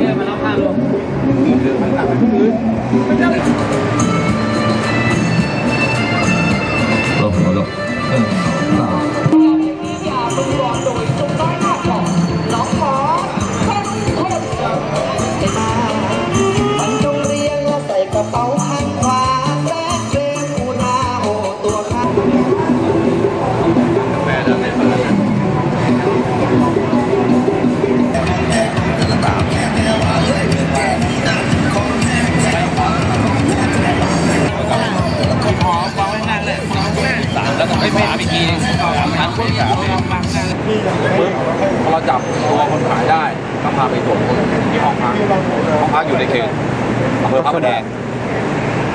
ล็อกข้างลงเรา นึงทัดคนสามเลยปึ๊บพอเราจับตัวคนขายได้ก็พาไปตรวจคนที่ห้องพักห้องพักอยู่ในเขตอำเภอพระประแดง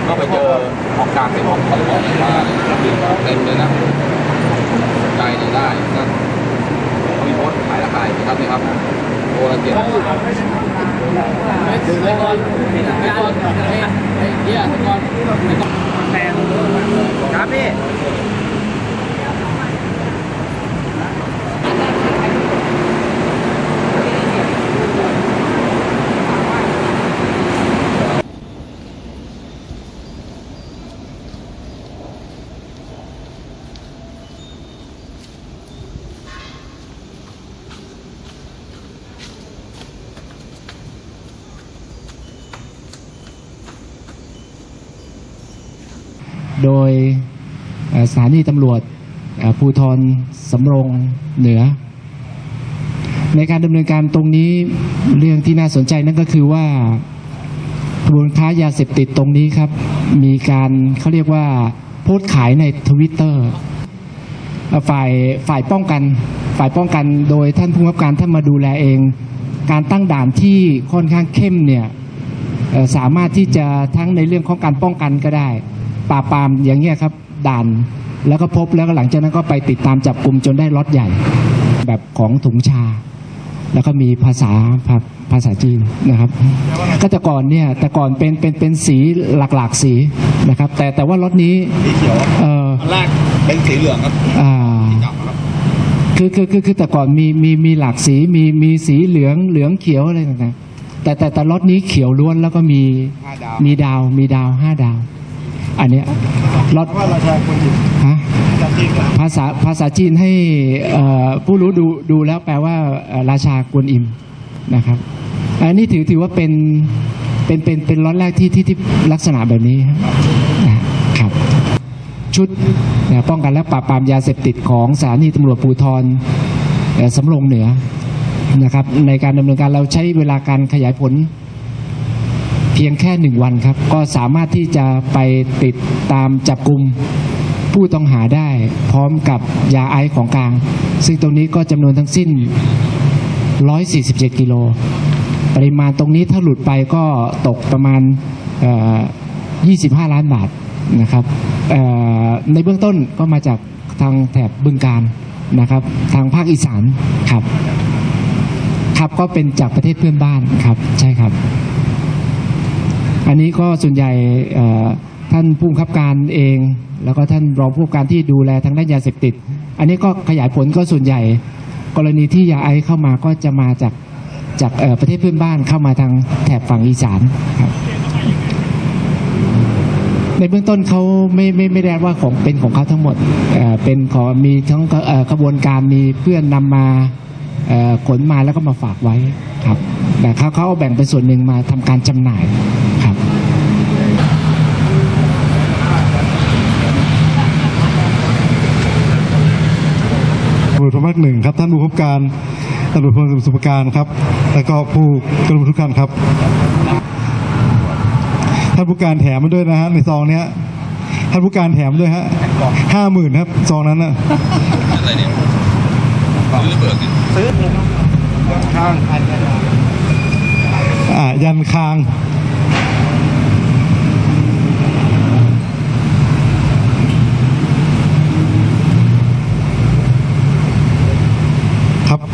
ก็ไปเจอห้องกลางเป็นห้องเขาบอกว่าเต็มเลยนะใจดีได้ก็มีโพสขายราคาอีกครับนี่ครับตัวละเจ็ดไปก่อนไปก่อนไอ้เหี้ยไปก่อนไปก่อนแพงครับพี่ โดยสถานีตำรวจภูธรสำรงเหนือ ในการดำเนินการตรงนี้เรื่องที่น่าสนใจนั่นก็คือว่ากระบวนค้ายาเสพติดตรงนี้ครับ มีการเขาเรียกว่าโพสขายในทวิตเตอร์ฝ่ายฝ่ายป้องกัน ฝ่ายป้องกันโดยท่านผู้กำกับการท่านมาดูแลเอง การตั้งด่านที่ค่อนข้างเข้มเนี่ยสามารถที่จะทั้งในเรื่องของการป้องกันก็ได้ ปราบปรามอย่างเงี้ยครับด่านแล้วก็พบแล้วก็หลังจากนั้นก็ไปติดตามจับกลุ่มจนได้ล็อตใหญ่ แบบของถุงชา แล้วก็มีภาษาภาภาษาจีนนะครับ ก็แต่ก่อนเนี่ยแต่ก่อนเป็นเป็นเป็นสีหลากๆสีนะครับ แต่แต่ว่าล็อตนี้สีเขียวเอ่ออันแรกเป็นสีเหลืองครับอ่าจับครับคือคือคือคือแต่ก่อนมีมีมีหลากสีมีมีสีเหลืองเหลืองเขียวอะไรต่างๆแต่แต่แต่ล็อตนี้เขียวล้วนแล้วก็มีห้าดาวมีดาวมีดาวห้าดาว อันเนี้ยล็อตว่าราชาคนจีนฮะจากจีนครับภาษาภาษาจีนให้เอ่อผู้รู้ดูดูแล้วแปลว่าเอ่อราชากวนอิมนะครับอันนี้ถือถือว่าเป็นเป็นเป็นเป็นล็อตแรกที่ที่ที่ลักษณะแบบนี้นะครับ ชุดนะป้องกันและปราบปรามยาเสพติดของสถานีตำรวจภูธรเอ่อสำโรงเหนือนะครับในการดำเนินการเราใช้เวลาการขยายผล เพียงแค่หนึ่งวันครับ ก็สามารถที่จะไปติดตามจับกลุ่มผู้ต้องหาได้พร้อมกับยาไอซ์ของกลาง ซึ่งตรงนี้ก็จำนวนทั้งสิ้น 147 กิโล ปริมาณตรงนี้ถ้าหลุดไปก็ตกประมาณ 25 ล้านบาทนะครับในเบื้องต้นก็มาจากทางแถบบึงการนะครับ ทางภาคอีสานครับ ครับก็เป็นจากประเทศเพื่อนบ้านครับ ใช่ครับ อันนี้ก็ส่วนใหญ่ท่านผู้บังคับการเอง แล้วก็ท่านรองผู้การที่ดูแลทางด้านยาเสพติด อันนี้ก็ขยายผลก็ส่วนใหญ่ กรณีที่ยาไอซ์เข้ามาก็จะมาจากจากประเทศเพื่อนบ้านเข้ามาทางแถบฝั่งอีสานครับในเบื้องต้นเขาไม่ไม่ไม่ได้ว่าของเป็นของเขาทั้งหมดเเป็นของมีทั้งกระบวนการมีเพื่อนนำมาขนมาแล้วก็มาฝากไว้ครับแต่เขาเขาเอาแบ่งเป็นส่วนหนึ่งมาทำการจำหน่ายครับ ตำรวจภาค หนึ่งครับ ท่านผู้กำกับการตำรวจพลสมุทรปราการครับ แล้วก็ผู้กำกับทุกท่านครับ ท่านผู้การแถมมาด้วยนะฮะในซองเนี้ยท่านผู้การแถมด้วยฮะห้าหมื่นครับซองนั้นน่ะอะไรเนี่ยซื้อเบิกดิข้าง อ่ายันคาง